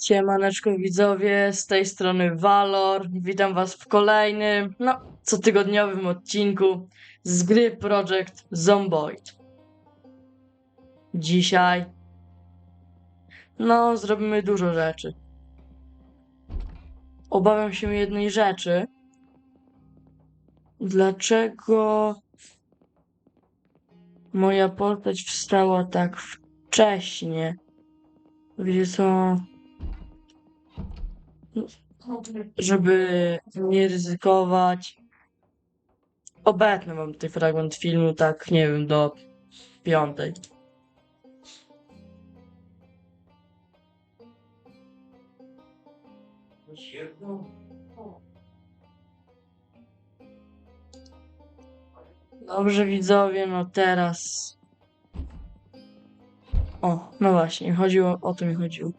Siemaneczko widzowie, z tej strony Valor. Witam was w kolejnym, no, cotygodniowym odcinku z gry Project Zomboid. Dzisiaj, no, zrobimy dużo rzeczy. Obawiam się jednej rzeczy. Dlaczego moja postać wstała tak wcześnie? Wiecie co? Żeby nie ryzykować. Obecny mam ten fragment filmu, tak, nie wiem, do piątej. Dobrze, widzowie, no teraz. O, no właśnie, chodziło, o to mi chodziło.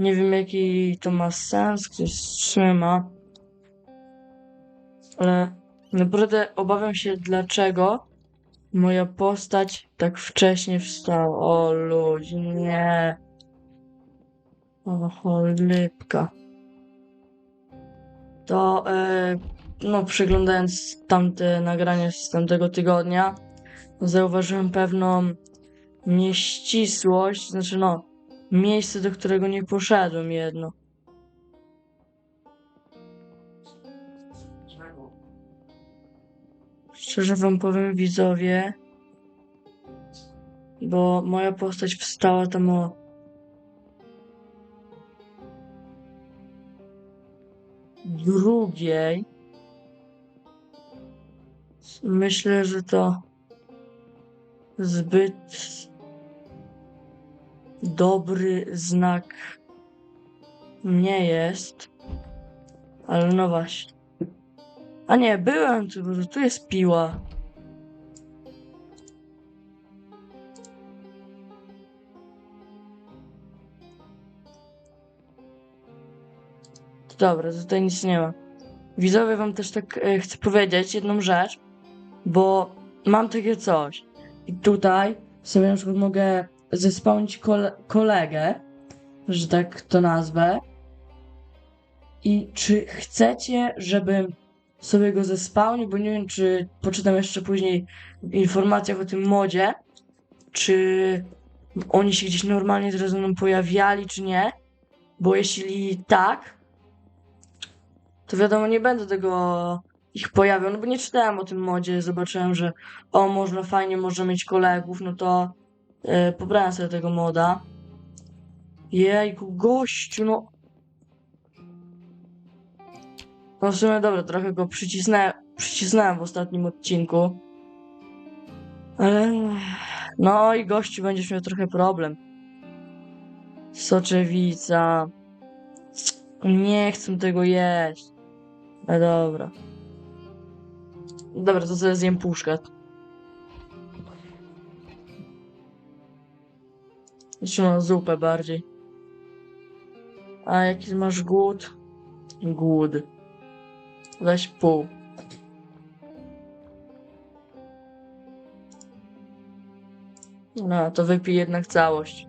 Nie wiem jaki to ma sens, ktoś trzyma. Ale naprawdę obawiam się dlaczego moja postać tak wcześnie wstała. O ludzi, nie. O cholipka. To e, no przeglądając tamte nagrania z tamtego tygodnia zauważyłem pewną nieścisłość, znaczy no miejsce, do którego nie poszedłem jedno. Szczerze wam powiem, widzowie, bo moja postać wstała tam o drugiej. Myślę, że to zbyt dobry znak nie jest. Ale no właśnie. A nie, byłem tu, bo tu jest piła. Dobra, tutaj nic nie ma. Widzowie, wam też tak e, chcę powiedzieć jedną rzecz, bo mam takie coś. I tutaj sobie na przykład mogę zespełnić kole kolegę, że tak to nazwę. I czy chcecie, żebym sobie go zespałnił, bo nie wiem, czy poczytam jeszcze później w informacjach o tym modzie, czy oni się gdzieś normalnie z nam pojawiali, czy nie. Bo jeśli tak, to wiadomo, nie będę tego ich pojawiał, no bo nie czytałem o tym modzie, zobaczyłem, że o, można fajnie, można mieć kolegów, no to yy, pobrałem sobie tego moda. Jejku, gościu, no. No w sumie dobra, trochę go przycisnę, przycisnąłem w ostatnim odcinku. Ale... No i gościu będziesz miał trochę problem. Soczewica. Nie chcę tego jeść. No dobra. Dobra, to sobie zjem puszkę. Na zupę bardziej. A jaki masz głód? Głód. Weź pół. No, to wypij jednak całość.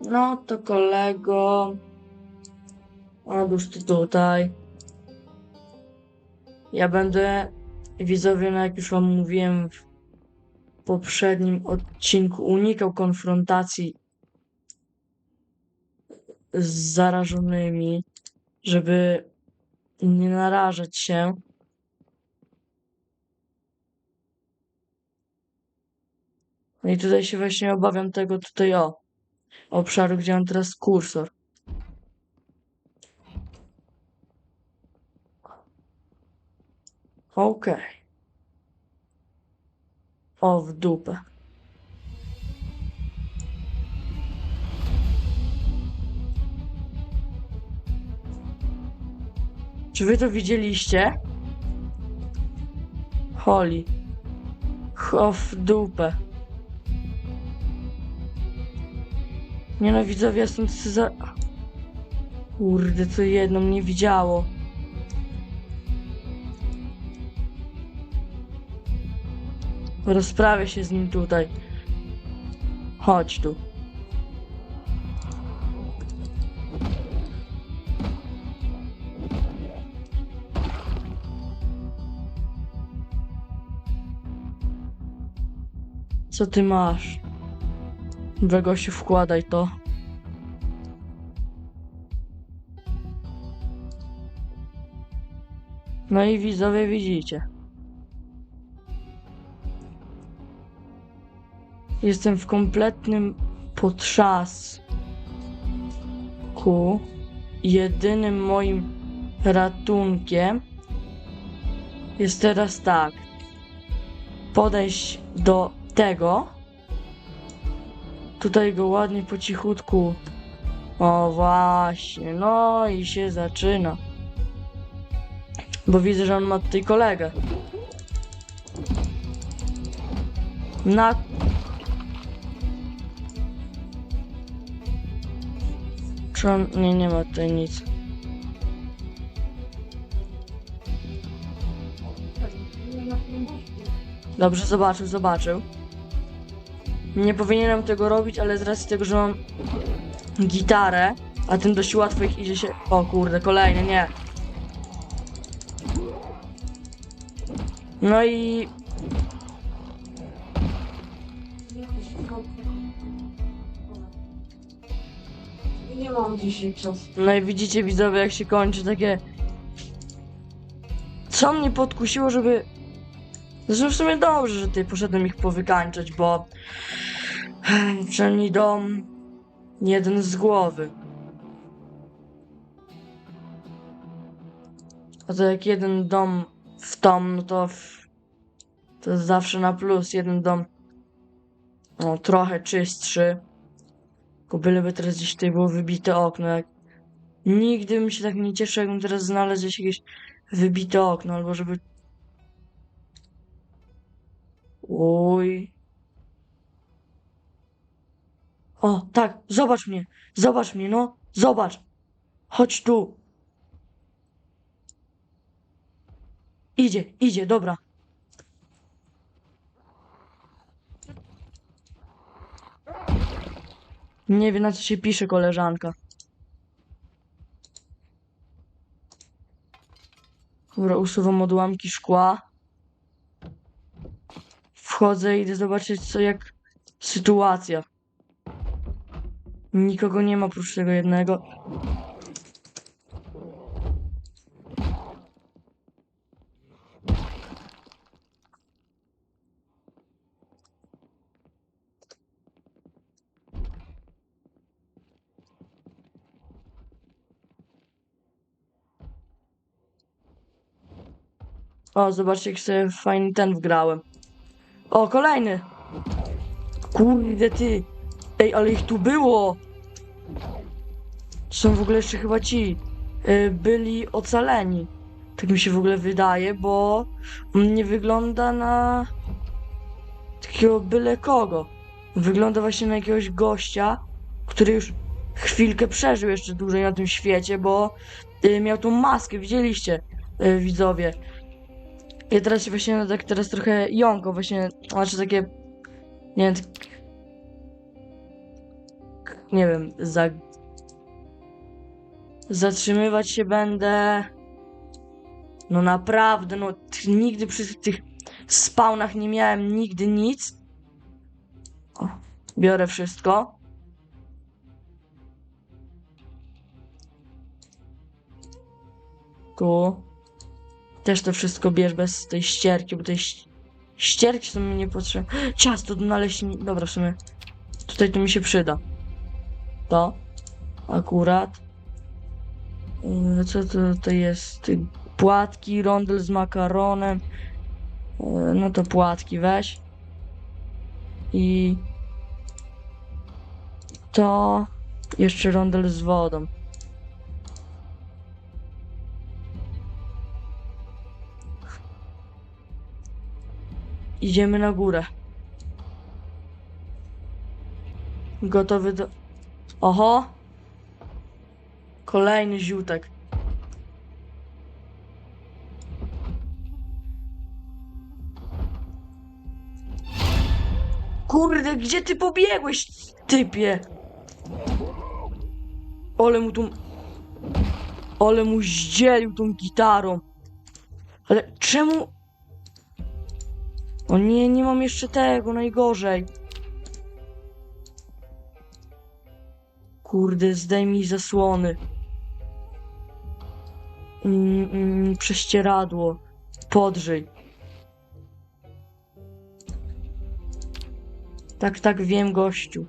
No to kolego. Odłóż ty tutaj. Ja będę widzowie, no jak już wam mówiłem w poprzednim odcinku, unikał konfrontacji z zarażonymi, żeby nie narażać się. No i tutaj się właśnie obawiam tego tutaj o obszaru, gdzie mam teraz kursor. Okej. O, w dupę. Czy wy to widzieliście? Holly. O, w dupę. Nie no, widzowie, za... Kurde, to jedno mnie widziało. Rozprawię się z nim tutaj. Chodź tu. Co ty masz? Wegosiu, wkładaj to. No i widzowie widzicie. Jestem w kompletnym potrzasku. Jedynym moim ratunkiem jest teraz tak. Podejść do tego. Tutaj go ładnie po cichutku. O właśnie, no i się zaczyna. Bo widzę, że on ma tutaj kolegę. Na On... Nie, nie ma tutaj nic. Dobrze, zobaczył, zobaczył. Nie powinienem tego robić, ale z racji tego, że mam gitarę, a tym dość łatwo ich idzie się... O kurde, kolejny, nie. No i... Nie mam dzisiaj czasu. No i widzicie widzowie jak się kończy takie... Co mnie podkusiło, żeby... Zresztą w sumie dobrze, że tutaj poszedłem ich powykańczać, bo... Przynajmniej dom... Jeden z głowy. A to jak jeden dom w tom, no to... W... To jest zawsze na plus. Jeden dom... No, trochę czystszy. Tylko byleby teraz gdzieś tutaj było wybite okno, jak... Nigdy bym się tak nie cieszył, jakbym teraz znalazł gdzieś jakieś wybite okno, albo żeby... Oj... O, tak, zobacz mnie, zobacz mnie, no, zobacz. Chodź tu. Idzie, idzie, dobra. Nie wie na co się pisze koleżanka. Dobra, usuwam odłamki szkła. Wchodzę i idę zobaczyć co jak sytuacja. Nikogo nie ma oprócz tego jednego. O, zobaczcie, jak sobie fajny ten wgrałem. O, kolejny! Kurde ty! Ej, ale ich tu było! Są w ogóle jeszcze chyba ci. y, byli ocaleni. Tak mi się w ogóle wydaje, bo nie wygląda na takiego byle kogo. Wygląda właśnie na jakiegoś gościa, który już chwilkę przeżył jeszcze dłużej na tym świecie, bo y, miał tą maskę, widzieliście, y, widzowie. Ja teraz się właśnie tak teraz trochę jąko, właśnie, znaczy takie, nie wiem, tak, nie wiem, za... zatrzymywać się będę. No naprawdę, no nigdy przy tych spawnach nie miałem nigdy nic. O, biorę wszystko. Tu. Też to wszystko bierz bez tej ścierki, bo tej ścierki są mi niepotrzebne. Ciasto do naleśni... Dobra, w sumie tutaj to mi się przyda. To. Akurat. Yy, Co to, to jest? Płatki, rondel z makaronem. Yy, No to płatki weź. I to jeszcze rondel z wodą. Idziemy na górę. Gotowy do... Oho! Kolejny ziutek. Kurde, gdzie ty pobiegłeś, typie? Ole mu tą... Ole mu zdzielił tą gitarą. Ale czemu... O nie, nie mam jeszcze tego, najgorzej. Kurde, zdejmij zasłony. Mm, mm, prześcieradło. Podrzyj. Tak, tak, wiem, gościu.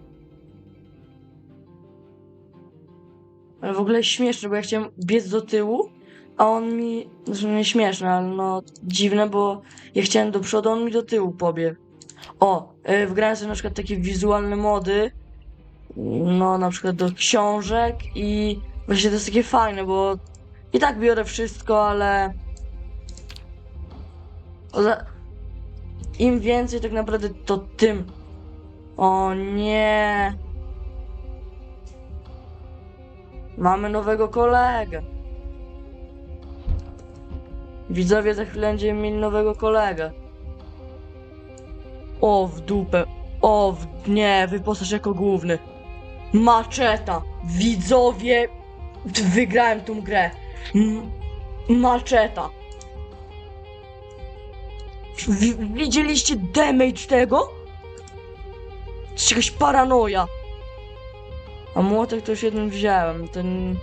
Ale w ogóle śmieszne, bo ja chciałem biec do tyłu, a on mi... Znaczy nie śmieszne, ale no dziwne, bo ja chciałem do przodu, on mi do tyłu pobiegł. O, yy, wgrałem sobie na przykład takie wizualne mody, no na przykład do książek i właśnie to jest takie fajne, bo i tak biorę wszystko, ale... ale Im więcej tak naprawdę, to tym... O nie... Mamy nowego kolegę. Widzowie za chwilę mieli nowego kolegę. O, w dupę. O, w... nie, wyposaż jako główny. Maczeta. Widzowie, wygrałem tą grę. M maczeta. W widzieliście damage tego? Jakaś paranoja. A młotek to już jeden wziąłem, ten...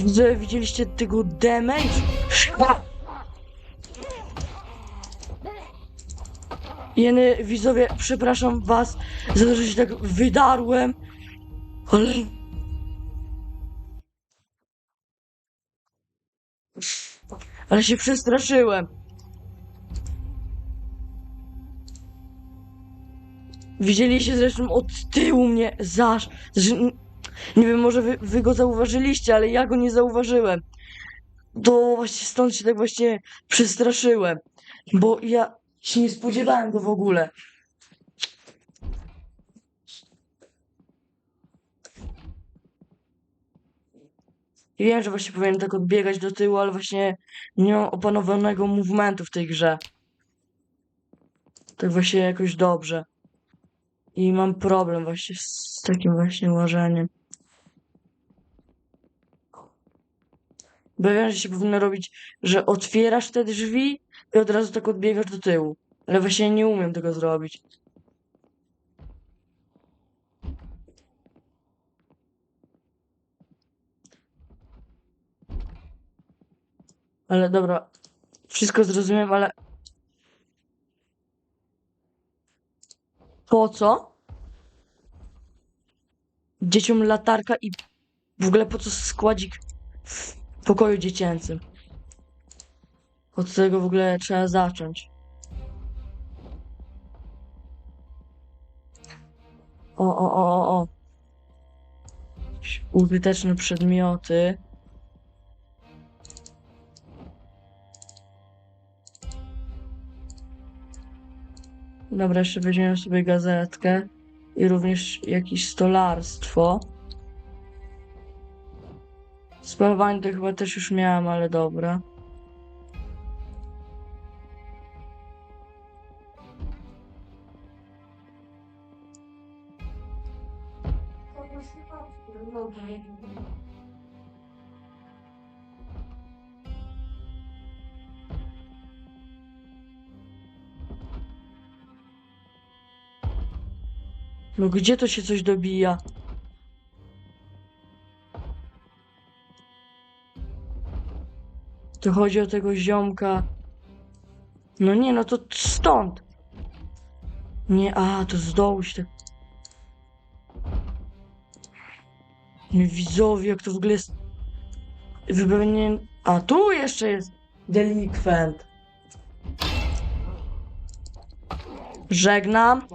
Widzę, widzieliście tego damage? Szpa! Jeny, widzowie, przepraszam was za to, że się tak wydarłem, ale... Ale się przestraszyłem. Widzieliście zresztą od tyłu mnie zaż. Nie wiem, może wy, wy go zauważyliście, ale ja go nie zauważyłem. To właśnie stąd się tak właśnie przestraszyłem. Bo ja się nie spodziewałem go w ogóle. I wiem, że właśnie powinien tak odbiegać do tyłu, ale właśnie nie mam opanowanego movementu w tej grze. Tak właśnie jakoś dobrze. I mam problem właśnie z takim właśnie łażeniem. Że się powinno robić, że otwierasz te drzwi i od razu tak odbiegasz do tyłu. Ale właśnie nie umiem tego zrobić. Ale dobra, wszystko zrozumiem, ale po co? Dzieciom latarka i w ogóle po co składzik pokoju dziecięcym? Od tego w ogóle trzeba zacząć. O, o, o, o, o. Użyteczne przedmioty. Dobra, jeszcze weźmiemy sobie gazetkę i również jakieś stolarstwo. Spalowanie to chyba też już miałam, ale dobra. No gdzie to się coś dobija? To chodzi o tego ziomka. No nie, no to stąd. Nie, a, to z dołu się tak... Widzowie, jak to w ogóle jest... Wypełnienie... A, tu jeszcze jest delikwent. Żegnam.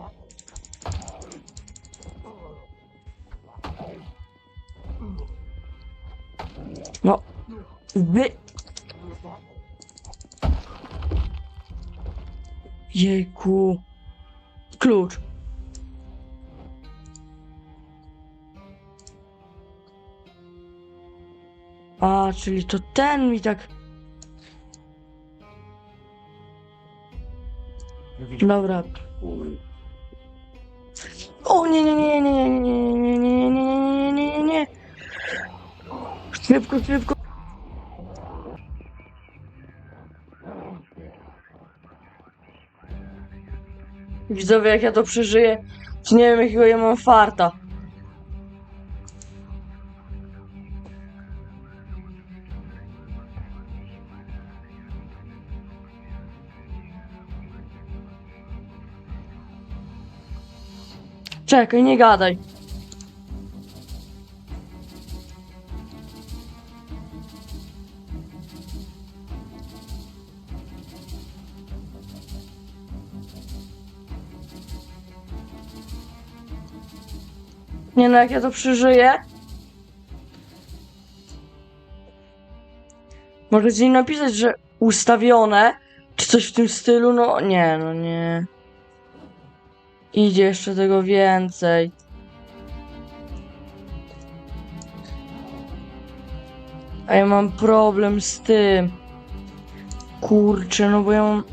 No, wy... Jejku. Klucz. A, czyli to ten mi tak... Dobra. O nie, nie, nie, nie, nie, nie, nie, nie, nie, nie, nie, nie, nie. Szybko, szybko. Widzowie, jak ja to przeżyję, to nie wiem jakiego ja mam farta. Czekaj, nie gadaj. No, jak ja to przeżyję. Możecie mi napisać, że ustawione, czy coś w tym stylu, no nie, no nie. Idzie jeszcze tego więcej. A ja mam problem z tym. Kurczę, no bo ja mam...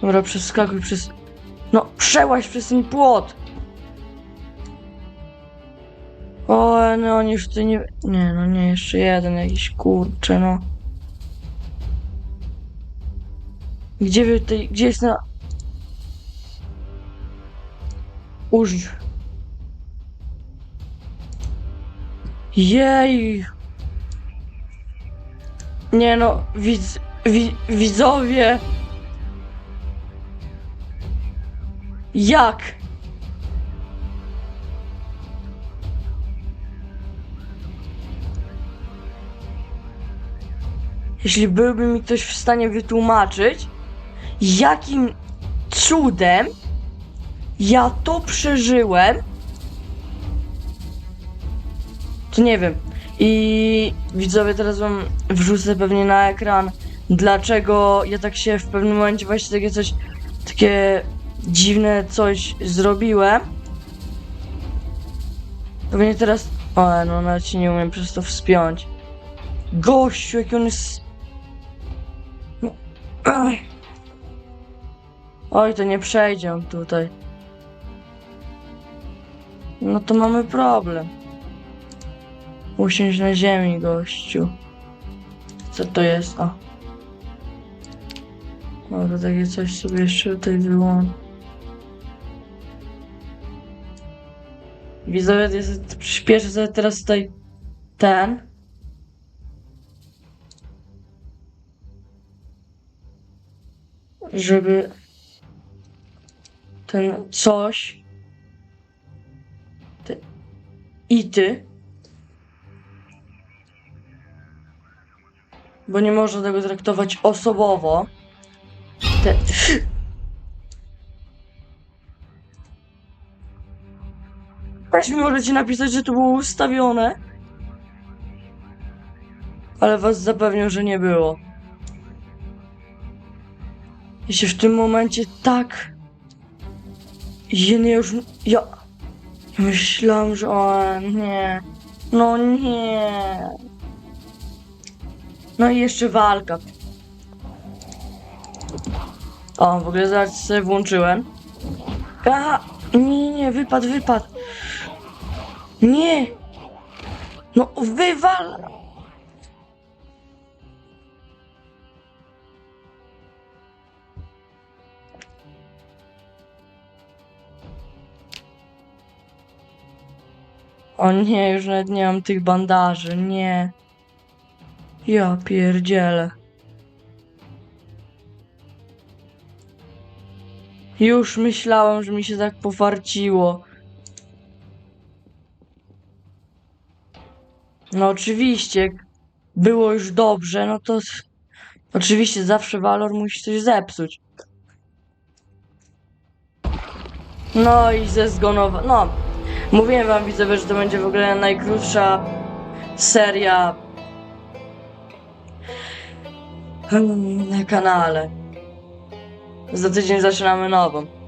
Dobra, przeskakuj przez... No, przełaź przez ten płot! O, no oni już tutaj nie... Nie, no nie, jeszcze jeden jakiś, kurczę, no. Gdzie wy tutaj... Gdzie jest na... Uż... Jej! Nie no, widz... Wi, widzowie! Jak? Jeśli byłby mi ktoś w stanie wytłumaczyć, jakim cudem ja to przeżyłem, to nie wiem. I widzowie, teraz wam wrzucę pewnie na ekran, dlaczego ja tak się w pewnym momencie właśnie takie coś, takie dziwne coś zrobiłem. Pewnie teraz, o no nawet się nie umiem przez to wspiąć. Gościu, jaki on jest... Oj, to nie przejdzie on tutaj. No to mamy problem. Usiądź na ziemi, gościu. Co to jest? O. Może takie coś sobie jeszcze tutaj wyłączę. Widzowie, jest, przyspieszę sobie teraz tutaj ten. Żeby ten coś te, i ty bo nie można tego traktować osobowo te, Weź mi możecie napisać, że to było ustawione. Ale was zapewnią, że nie było. Ja się w tym momencie tak... Ja nie już... Ja... ja myślałam, że... O nie... No nie... No i jeszcze walka. O, w ogóle zaraz sobie włączyłem. Aha! Nie, nie, wypad, wypad. Nie! No wywal! O nie, już nawet nie mam tych bandaży, nie. Ja pierdzielę. Już myślałam, że mi się tak pofarciło. No oczywiście, było już dobrze, no to oczywiście zawsze walor musi coś zepsuć. No i ze zgonowa... No, mówiłem wam widzowie, że to będzie w ogóle najkrótsza seria hmm, na kanale. Za tydzień zaczynamy nową.